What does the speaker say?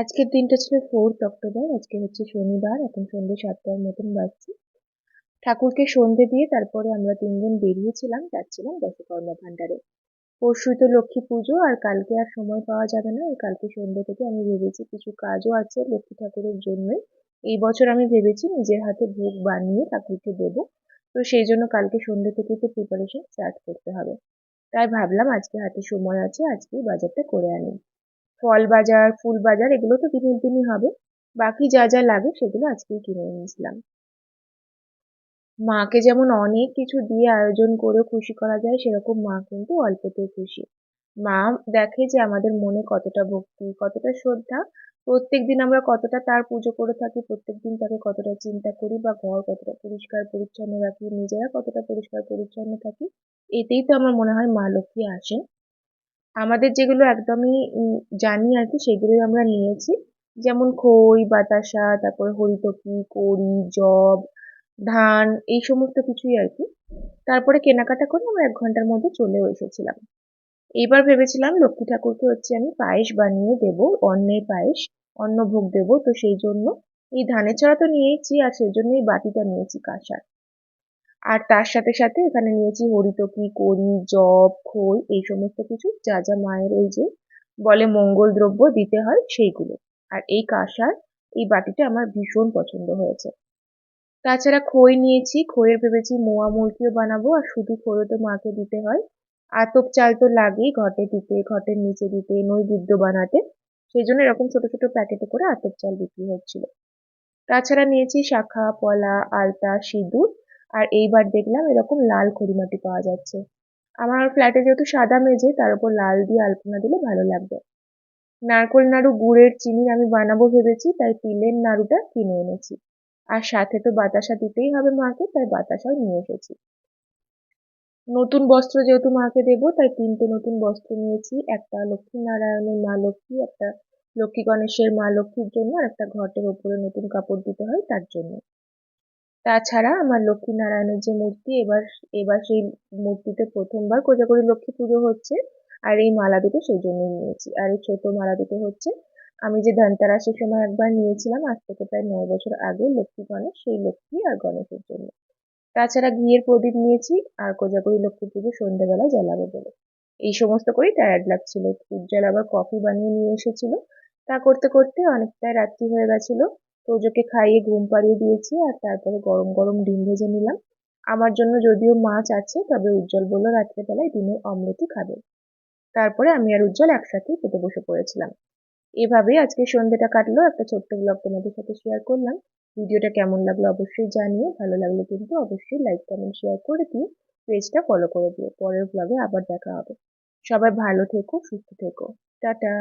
আজকের দিনটা ছিল ফোর্থ অক্টোবর আজকে হচ্ছে শনিবার, এখন সন্ধ্যে সাতটার মতন বাজছে। ঠাকুরকে সন্ধে দিয়ে তারপরে আমরা তিনজন বেরিয়েছিলাম, যাচ্ছিলাম দশকর্মা ভাণ্ডারে। পরশুই তো লক্ষ্মী পুজো আর কালকে আর সময় পাওয়া যাবে না কালকে সন্ধ্যে থেকে আমি ভেবেছি কিছু কাজও আছে লক্ষ্মী ঠাকুরের জন্যই এই বছর আমি ভেবেছি নিজের হাতে ভোগ বানিয়ে ঠাকুরকে দেবো, তো সেই জন্য কালকে সন্ধ্যে থেকেই তো প্রিপারেশন স্টার্ট করতে হবে। তাই ভাবলাম আজকে হাতে সময় আছে, আজকেই বাজারটা করে আনি। ফল বাজার ফুল বাজার এগুলো তো দিনের দিনই হবে। বাকি যা যা লাগে সেগুলো আজকেই কিনে নিয়েছিলাম মাকে যেমন অনেক কিছু দিয়ে আয়োজন করে খুশি করা যায়, সেরকম মা কিন্তু অল্পতেই খুশি। মা দেখে যে আমাদের মনে কতটা ভক্তি, কতটা শ্রদ্ধা। প্রত্যেক দিন আমরা কতটা তার পুজো করে থাকি, প্রত্যেক দিন তাকে কতটা চিন্তা করি বা ঘর কতটা পরিষ্কার পরিচ্ছন্ন রাখি, নিজেরা কতটা পরিষ্কার পরিচ্ছন্ন থাকি, এতেই তো আমার মনে হয় মা লক্ষ্মী আসেন। আমাদের যেগুলো একদমই জানি আর কি, সেগুলোই আমরা নিয়েছি। যেমন খই, বাতাসা, তারপর হরিতকি কড়ি জব ধান, এই সমস্ত কিছুই আর কি। তারপরে কেনাকাটা করে আমরা এক ঘণ্টার মধ্যে চলেও এসেছিলাম। এইবার ভেবেছিলাম লক্ষ্মী ঠাকুরকে হচ্ছে আমি পায়েস বানিয়ে দেব, অন্নের পায়েস, অন্নভোগ দেবো। তো সেই জন্য এই ধানের ছড়া তো নিয়েইছি আর সেই জন্য এই বাটিটা নিয়েছি কাঁসার। আর তার সাথে সাথে এখানে নিয়েছি হরিতকি কড়ি জব, খই, এই সমস্ত কিছু যা যা মায়ের ওই যে বলে মঙ্গল দ্রব্য দিতে হয় সেইগুলো। আর এই কাঁসার, এই বাটিটা আমার ভীষণ পছন্দ হয়েছে। তাছাড়া খই নিয়েছি, খইয়ের ভেবেছি মোয়া মুরগিও বানাবো আর শুধু খইও তো মাকে দিতে হয়। আতপ চাল তো লাগেই ঘটে দিতে, ঘটের নিচে দিতে, নৈবেদ্য বানাতে। সেই জন্য এরকম ছোট ছোট প্যাকেটে করে আতপ চাল বিক্রি হচ্ছিল। তাছাড়া নিয়েছি শাখা, পলা, আলতা, সিঁদুর আর এইবার দেখলাম এরকম লাল খড়িমাটি পাওয়া যাচ্ছে। আমার ফ্ল্যাটে যেহেতু সাদা মেঝে, তার উপর লাল দিয়ে আলপনা দিলে ভালো লাগবে। নারকোল নাড়ু গুড়ের চিনি আমি বানাবো ভেবেছি, তাই তিলের নাড়ুটা কিনে এনেছি। আর সাথে তো বাতাসা দিতেই হবে মাকে, তাই বাতাসাও নিয়ে এসেছি। নতুন বস্ত্র যেহেতু মাকে দেবো, তাই তিনটে নতুন বস্ত্র নিয়েছি। একটা লক্ষ্মী নারায়ণের মা লক্ষ্মী, একটা লক্ষ্মী গণেশের মা লক্ষ্মীর জন্য, আর একটা ঘটের ওপরে নতুন কাপড় দিতে হয় তার জন্য। তাছাড়া আমার লক্ষ্মীনারায়ণের যে মূর্তি, এবার এবার সেই মূর্তিতে প্রথমবার কোজাগরী লক্ষ্মী পুজো হচ্ছে, আর এই মালা দুটো সেই জন্যই নিয়েছি। আর এই ছোট মালা দুটো হচ্ছে, আমি যে ধনতেরাসের সময় একবার নিয়েছিলাম, আজ থেকে প্রায় নয় বছর আগে লক্ষ্মী গণেশ, সেই লক্ষ্মী আর গণেশের জন্য। তাছাড়া ঘিয়ের প্রদীপ নিয়েছি, আর কোজাগরী লক্ষ্মী পুজো সন্ধ্যেবেলায় জ্বালাবো বলে। এই সমস্ত করেই টায়ার্ড লাগছিল। উজ্জ্বল আবার কফি বানিয়ে নিয়ে এসেছিল। তা করতে করতে অনেকটাই রাত্রি হয়ে গেছিল। তোজোকে খাইয়ে ঘুম পাড়িয়ে দিয়েছি আর তারপরে গরম গরম ডিম ভেজে নিলাম। আমার জন্য যদিও মাছ আছে, তবে উজ্জ্বল বলল, রাত্রেবেলায় ডিমের অমলেটই খাবে। তারপরে আমি আর উজ্জ্বল একসাথে খেতে বসে পড়েছিলাম। এভাবে আজকে সন্ধ্যেটা কাটলো। একটা ছোট্ট ব্লগ তোমাদের সাথে শেয়ার করলাম। ভিডিওটা কেমন লাগল অবশ্যই জানিও। ভালো লাগলে কিন্তু অবশ্যই লাইক কমেন্ট শেয়ার করে দিও। পেজটা ফলো করে দিও। পরের ব্লগে আবার দেখা হবে। সবাই ভালো থেকো, সুস্থ থেকো। টাটা।